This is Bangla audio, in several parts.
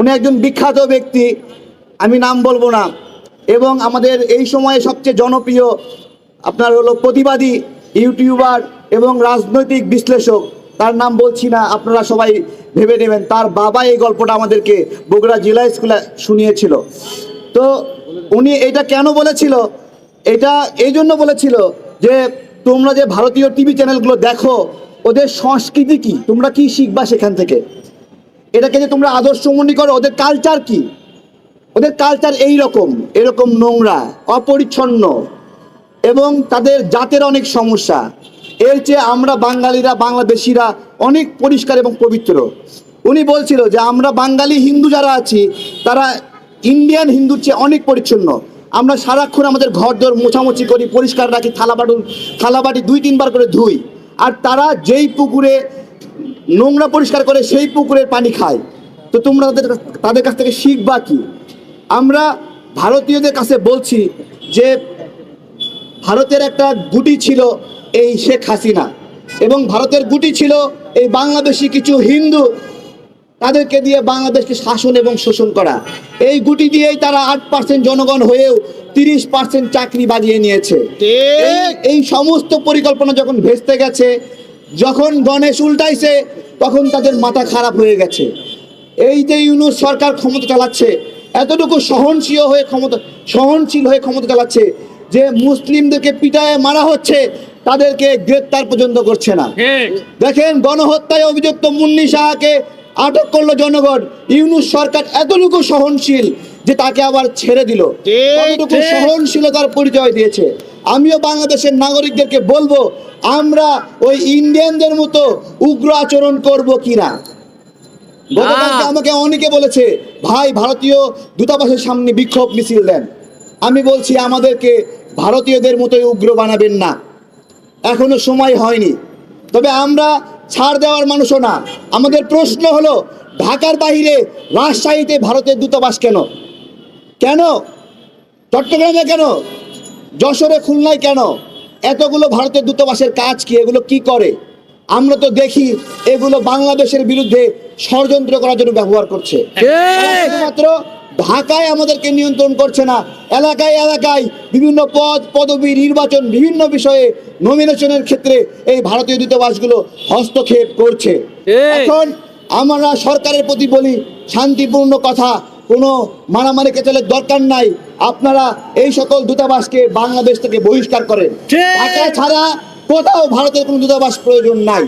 উনি একজন বিখ্যাত ব্যক্তি, আমি নাম বলব না। এবং আমাদের এই সময়ে সবচেয়ে জনপ্রিয় আপনার হলো প্রতিবাদী ইউটিউবার এবং রাজনৈতিক বিশ্লেষক। তার নাম বলছি না, আপনারা সবাই ভেবে নেবেন, তার বাবা এই গল্পটা আমাদেরকে বগুড়া জেলা স্কুলে শুনিয়েছিল। তো উনি এটা কেন বলেছিল? এটা এই জন্য বলেছিল যে, তোমরা যে ভারতীয় টিভি চ্যানেলগুলো দেখো, ওদের সংস্কৃতি কি? তোমরা কি শিখবা সেখান থেকে? এটাকে যে তোমরা আদর্শ মনে করো, ওদের কালচার কি? ওদের কালচার এই রকম এরকম নোংরা, অপরিচ্ছন্ন, এবং তাদের জাতের অনেক সমস্যা। এর চেয়ে আমরা বাঙালিরা, বাংলাদেশিরা অনেক পরিষ্কার এবং পবিত্র। উনি বলছিল যে, আমরা বাঙালি হিন্দু যারা আছি, তারা ইন্ডিয়ান হিন্দুর চেয়ে অনেক পরিচ্ছন্ন। আমরা সারাক্ষণ আমাদের ঘর দর মোছামুছি করি, পরিষ্কার রাখি, থালা বাটু থালা বাটি দুই, তিনবার করে ধুই। আর তারা যেই পুকুরে নোংরা পরিষ্কার করে সেই পুকুরের পানি খায়। তো তোমরা তাদের তাদের কাছ থেকে শিখবা কি? আমরা ভারতীয়দের কাছে বলছি যে ভারতের একটা গুটি ছিল এই শেখ হাসিনা এবং ভারতের গুটি ছিল এই বাংলাদেশি কিছু হিন্দু তাদেরকে দিয়ে বাংলাদেশকে শাসন এবং শোষণ করা। এই গুটি দিয়েই তারা আট পার্সেন্ট জনগণ হয়েও তিরিশ পার্সেন্ট চাকরি বাজিয়ে নিয়েছে। এই- এই সমস্ত পরিকল্পনা যখন ভেস্তে গেছে যখন গণেশ উল্টাইছে তখন তাদের মাথা খারাপ হয়ে গেছে। এই যে ইউনুস সরকার ক্ষমতা চালাচ্ছে। এতটুকু সহনশীল হয়ে ক্ষমতা সহনশীল হয়ে ক্ষমতা চালাচ্ছে যে মুসলিমদেরকে পিটায় মারা হচ্ছে তাদেরকে গ্রেপ্তার পর্যন্ত করছে না। দেখেন গণহত্যায় অভিযুক্ত মুন্নি শাহকে আটক করল জনগণ। ইউনুস সরকার এতটুকু সহনশীল যে তাকে আবার ছেড়ে দিল। সহনশীলতার পরিচয় দিয়েছে। আমিও বাংলাদেশের নাগরিকদেরকে বলব আমরা ওই ইন্ডিয়ানদের মতো উগ্র আচরণ করব কিনা? গতকালকে আমাকে অনেকে বলেছে ভাই ভারতীয় দূতাবাসের সামনে বিক্ষোভ মিছিল দেন। আমি বলছি আমাদেরকে ভারতীয়দের মতোই উগ্র বানাবেন না। এখনও সময় হয়নি। তবে আমরা ছাড় দেওয়ার মানুষও না। আমাদের প্রশ্ন হলো ঢাকার বাহিরে রাজশাহীতে ভারতের দূতাবাস কেন? কেন? চট্টগ্রামে কেন? যশোরে খুলনায় কেন? এতগুলো ভারতের দূতাবাসের কাজ কি? এগুলো কি করে? আমরা তো দেখি এগুলো বাংলাদেশের বিরুদ্ধে ষড়যন্ত্র করার জন্য ব্যবহার করছে। শুধুমাত্র ঢাকায় আমাদেরকে নিয়ন্ত্রণ করছে না এলাকায় এলাকায় বিভিন্ন পদ পদবি নির্বাচন বিভিন্ন বিষয়ে নমিনেশনের ক্ষেত্রে এই ভারতীয় দূতাবাসগুলো হস্তক্ষেপ করছে। এখন আমরা সরকারের প্রতি বলি শান্তিপূর্ণ কথা কোনো মারামারি কেচালের দরকার নাই। আপনারা এই সকল দূতাবাসকে বাংলাদেশ থেকে বহিষ্কার করেন। ঢাকা ছাড়া কোথাও ভারতের কোনো দূতাবাস প্রয়োজন নাই।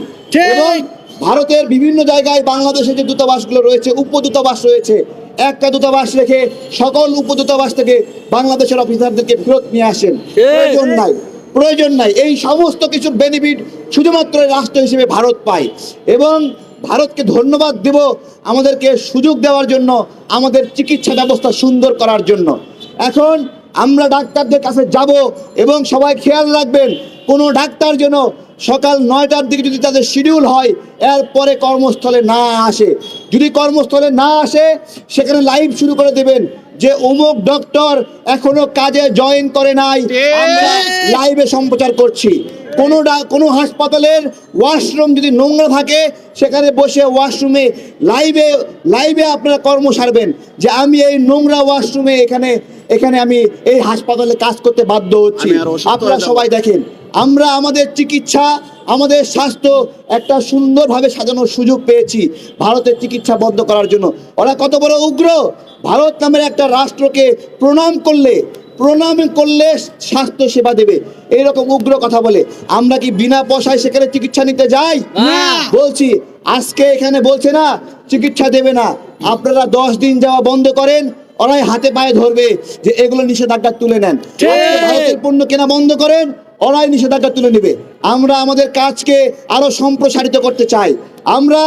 এবং ভারতের বিভিন্ন জায়গায় বাংলাদেশের যে দূতাবাসগুলো রয়েছে উপদূতাবাস রয়েছে একটা দূতাবাস রেখে সকল উপদূতাবাস থেকে বাংলাদেশের অফিসারদেরকে ফেরত নিয়ে আসেন। প্রয়োজন নাই। প্রয়োজন নাই। এই সমস্ত কিছুর বেনিফিট শুধুমাত্র রাষ্ট্র হিসেবে ভারত পায়। এবং ভারতকে ধন্যবাদ দেব আমাদেরকে সুযোগ দেওয়ার জন্য আমাদের চিকিৎসা ব্যবস্থা সুন্দর করার জন্য। এখন আমরা ডাক্তারদের কাছে যাব এবং সবাই খেয়াল রাখবেন কোনো ডাক্তার যেন সকাল নয়টার দিকে যদি তাদের শিডিউল হয় এরপরে কর্মস্থলে না আসে। যদি কর্মস্থলে না আসে সেখানে লাইভ শুরু করে দেবেন যে অমুক ডক্টর এখনও কাজে জয়েন করে নাই। লাইভে সম্প্রচার করছি। কোনো ডা- কোনো হাসপাতালের ওয়াশরুম যদি নোংরা থাকে সেখানে বসে ওয়াশরুমে লাইভে লাইভে আপনারা কর্ম সারবেন যে আমি এই নোংরা ওয়াশরুমে এখানে এখানে আমি এই হাসপাতালে কাজ করতে বাধ্য হচ্ছি। আপনারা সবাই দেখেন আমরা আমাদের চিকিৎসা আমাদের স্বাস্থ্য একটা সুন্দরভাবে সাজানোর সুযোগ পেয়েছি ভারতের চিকিৎসা বন্ধ করার জন্য। ওরা কত বড় উগ্র! ভারত নামের একটা রাষ্ট্রকে প্রণাম করলে প্রণাম করলে স্বাস্থ্য সেবা দেবে। এইরকম উগ্র কথা বলে আমরা কি বিনা পয়সায় সেখানে চিকিৎসা নিতে যাই? বলছি আজকে এখানে বলছে না চিকিৎসা দেবে না। আপনারা দশ দিন যাওয়া বন্ধ করেন ওরাই হাতে পায়ে ধরবে যে এগুলো নিষেধাজ্ঞা তুলে নেন। ভারতের পণ্য কেনা বন্ধ করেন ওরাই নিষেধাজ্ঞা তুলে নেবে। আমরা আমাদের কাজকে আরও সম্প্রসারিত করতে চাই। আমরা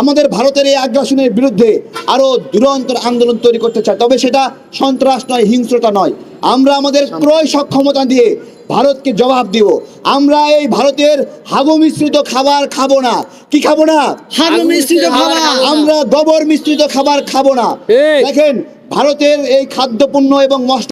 আমাদের ভারতের এই আগ্রাসনের বিরুদ্ধে আরও দুরন্তর আন্দোলন তৈরি করতে চাই তবে সেটা সন্ত্রাস নয় হিংস্রতা নয়। আমরা আমাদের ক্রয় সক্ষমতা দিয়ে ভারতকে জবাব দিব। আমরা এই ভারতের হাগু মিশ্রিত খাবার খাব না। কি খাব না? হাগু মিশ্রিত খাবার। আমরা গোবর মিশ্রিত খাবার খাব না। দেখেন ভারতের এই খাদ্যপণ্য এবং মশলা